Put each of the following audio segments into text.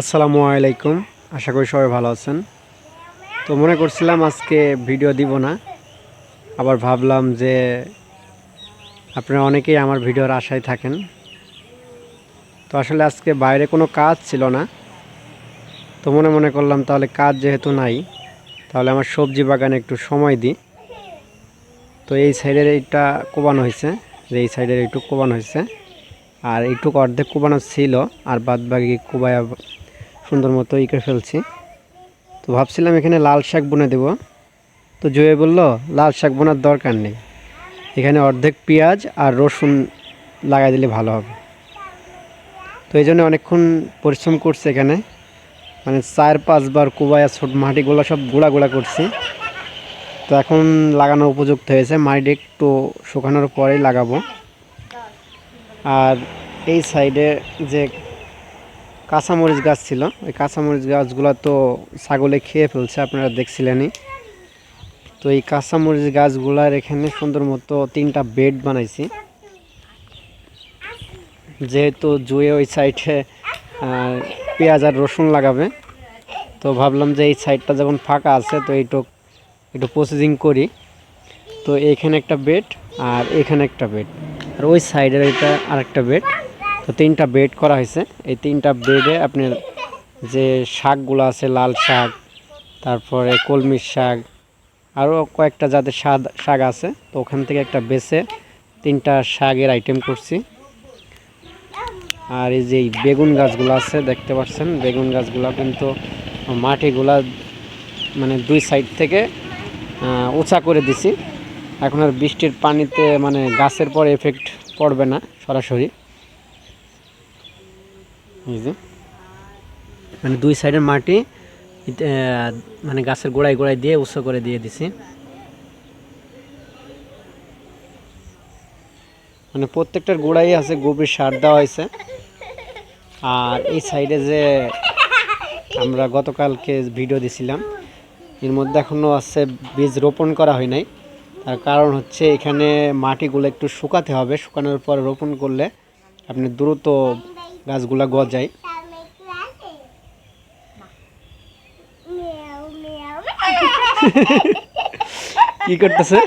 আসসালামু আলাইকুম। আশা করি সবাই ভালো আছেন। তো মনে করছিলাম আজকে ভিডিও দিব না। আবার ভাবলাম যে আপনারা অনেকেই আমার ভিডিওর আশায় থাকেন। তো আসলে আজকে বাইরে কোনো কাজ ছিল না। তো মনে মনে করলাম তাহলে কাজ যেহেতু নাই, তাহলে আমার সবজি বাগানে একটু সময় দিই। তো এই সাইডের এইটা কোবানো হয়েছে, যে এই সাইডের এইটুকু কোবানো হয়েছে। আর এইটুকু অর্ধেক কোবানো ছিল, আর বাদ বাকি কোবায়া সুন্দর মতো ই করে ফেলছি। তো ভাবছিলাম এখানে লাল শাক বুনে দেব। তো জয়ে বলল, লাল শাক বোনার দরকার নেই। এখানে অর্ধেক পেঁয়াজ আর রসুন লাগাই দিলে ভালো হবে। তো এই জন্য অনেকক্ষণ পরিশ্রম করছে এখানে। মানে চার পাঁচবার কুবায়া ছোট মাটিগুলো সব গুঁড়া গুঁড়া করছি। তো এখন লাগানোর উপযুক্ত হয়েছে। মাটিটা একটু শুকানোর পরেই লাগাবো। আর এই সাইডে যে কাঁচামরিচ গাছ ছিল। ওই কাঁচামরিচ গাছগুলো তো ছাগলে খেয়ে ফেলছে, আপনারা দেখছিলেনই। তো এই কাঁচামরিচ গাছগুলার এখানে সুন্দর মতো তিনটা বেড বানাইছি। যেহেতু জুয়ে ওই সাইডে পেঁয়াজ আর রসুন লাগাবে, তো ভাবলাম যে এই সাইডটা যখন ফাঁকা আছে, তো এইটুক একটু প্রসেসিং করি। তো এইখানে একটা বেড আর এখানে একটা বেড। আর ওই সাইডের এটা আরেকটা বেড। তো তিনটা বেড করা হয়েছে। এই তিনটা বেডে আপনার যে শাকগুলো আছে, লাল শাক, তারপরে কলমির শাক, আরও কয়েকটা যাদের শাক শাক আছে। তো ওখান থেকে একটা বেছে তিনটা শাকের আইটেম করছি। আর এই যে বেগুন গাছগুলো আছে, দেখতে পাচ্ছেন? বেগুন গাছগুলো কিন্তু মাটিগুলা মানে দুই সাইড থেকে উঁচা করে দিছি। এখন আর বৃষ্টির পানিতে মানে গাছের পর এফেক্ট পড়বে না, সরাসরি। যে। মানে দুই সাইডের মাটি মানে গাছের গোড়ায় গোড়ায় দিয়ে উঁচু করে দিয়ে দিছি। মানে প্রত্যেকটার গোড়াই আছে গোবরের সার দেওয়া হয়েছে। আর এই সাইডে যে আমরা গতকালকে ভিডিও দিছিলাম এর মধ্যে এখনও আছে বীজ রোপণ করা হয় নাই। তার কারণ হচ্ছে এখানে মাটিগুলো একটু শুকাতে হবে। শুকানোর পর রোপণ করলে আপনি দ্রুত গাছগুলা গজায়। কি করতেছে?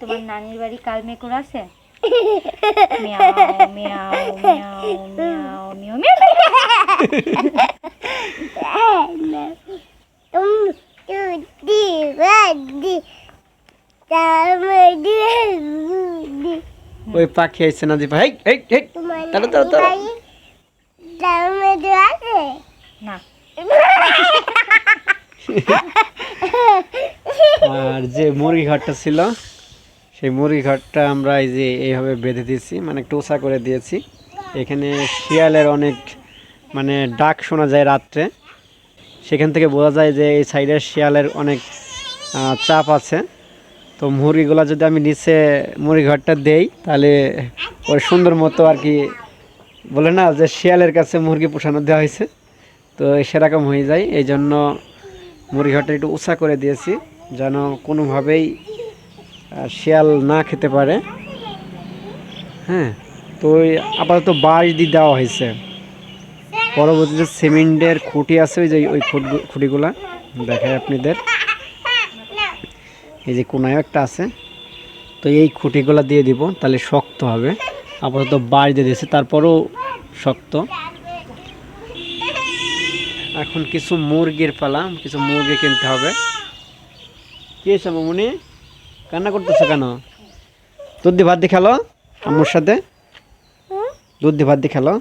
তোমার নানির বাড়ি কালমেকুর আছে? Miao Miao Miao Miao Miao মিয়াও ওই পাখি আইছে না দিপা হেই হেই। হেই তাড়া তাড়া তাড়া না। আর যে মুরগি ঘরটা ছিল সেই মুরগি ঘরটা আমরা এই যে এইভাবে বেঁধে দিয়েছি মানে একটু উঁচা করে দিয়েছি। এখানে শিয়ালের অনেক মানে ডাক শোনা যায় রাত্রে। সেখান থেকে বোঝা যায় যে এই সাইডের শিয়ালের অনেক চাপ আছে। তো মুরগিগুলো যদি আমি নিচে মুরগি ঘরটা দেই, তাহলে ওই সুন্দর মতো আর কি বলে না যে শিয়ালের কাছে মুরগি পোষানো দেওয়া হয়েছে। তো সেরকম হয়ে যায়, এই জন্য মুরগি ঘরটা একটু উঁচা করে দিয়েছি, যেন কোনোভাবেই শিয়াল না খেতে পারে। হ্যাঁ তো আপাতত বাঁশ দিয়ে দেওয়া হয়েছে। পরবর্তীতে সিমেন্টের খুঁটি আছে, ওই যে ওই খুঁট- খুঁটিগুলা দেখায় আপনাদের। এই যে কোনায় একটা আছে তো এই খুঁটিগুলা দিয়ে দিব তাহলে শক্ত হবে। আপাতত বাঁশ দিয়ে দিয়েছে তারপরেও শক্ত। এখন কিছু মুরগির পালা কিছু মুরগি কিনতে হবে। কি হয়েছে মামুনি? কান্না করতেছো কেন? দুধ দিয়ে ভাত দিয়ে খেলো আম্মুর সাথে? দুধ দিয়ে ভাত দিয়ে খেলো?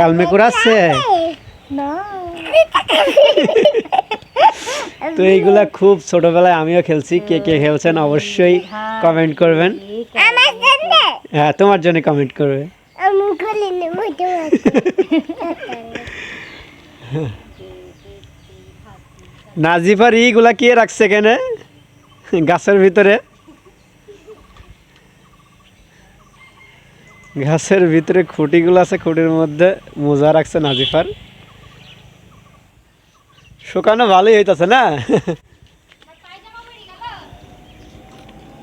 কালমেকুর আছে তো এইগুলা খুব ছোটবেলায় আমিও খেলছি, কে কে খেলছেন অবশ্যই কমেন্ট করবেন। হ্যাঁ তোমার জন্য কমেন্ট করবে। নাজিফার ইগুলা কে রাখছে এখানে? গাছের ভিতরে? গাছের ভিতরে খুঁটিগুলো আছে, খুঁটির মধ্যে মোজা রাখছে নাজিফার। শুকানো ভালোই হইতাছে না?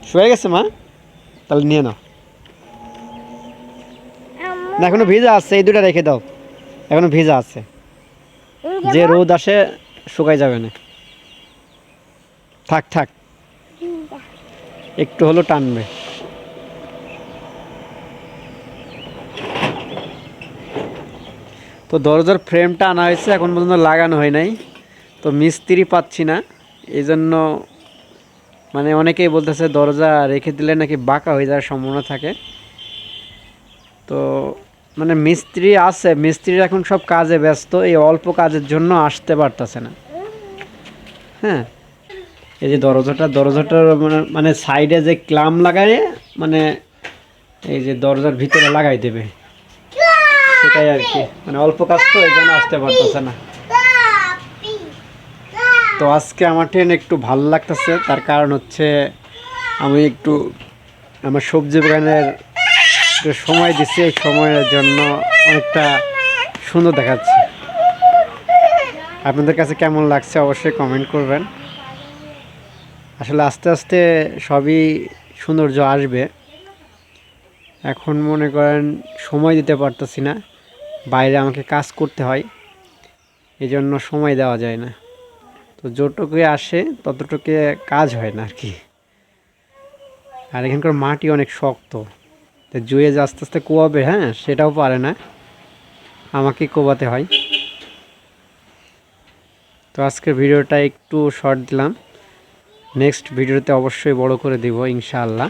শুয়ে গেছে মা? তাহলে নিয়ে নাও। না, এখনও ভিজা আছে, এই দুটা রেখে দাও। এখনও ভিজা আছে। যে রোদ আসে, শুকাই যাবে না। থাক থাক। একটু হলো টানবে। তো দরজার ফ্রেমটা আনা হয়েছে, এখন পর্যন্ত লাগানো হয় নাই। তো মিস্ত্রি পাচ্ছি না। এই জন্য মানে অনেকেই বলতেছে, দরজা রেখে দিলে নাকি বাঁকা হয়ে যাওয়ার সম্ভাবনা থাকে। তো মানে মিস্ত্রি আছে, মিস্ত্রির এখন সব কাজে ব্যস্ত, এই অল্প কাজের জন্য আসতে পারতেছে না। হ্যাঁ এই যে দরজাটা, দরজাটার মানে মানে সাইডে যে ক্লাম লাগায় মানে এই যে দরজার ভিতরে লাগাই দেবে। সেটাই আর কি। মানে অল্প কাজ তো, এই জন্য আসতে পারতেছে না। তো আজকে আমার ট্রেন একটু ভালো লাগতেছে, তার কারণ হচ্ছে আমি একটু আমার সবজি বাগানের সময় দিচ্ছি, এই সময়ের জন্য অনেকটা সুন্দর দেখাচ্ছে। আপনাদের কাছে কেমন লাগছে অবশ্যই কমেন্ট করবেন। আসলে আস্তে আস্তে সবই সৌন্দর্য আসবে। এখন মনে করেন সময় দিতে পারতেছি না। বাইরে আমাকে কাজ করতে হয়। এই জন্য সময় দেওয়া যায় না। তো যতটুকুই আসে ততটুকু কাজ হয় না আর কি আর এখানকার মাটি অনেক শক্ত। তো জুয়ে যে আস্তে আস্তে কোয়াবে হ্যাঁ সেটাও পারে না। আমাকে কোবাতে হয়। তো আজকের ভিডিওটা একটু শর্ট দিলাম। নেক্সট ভিডিওতে অবশ্যই বড় করে দিব, ইনশাআল্লাহ।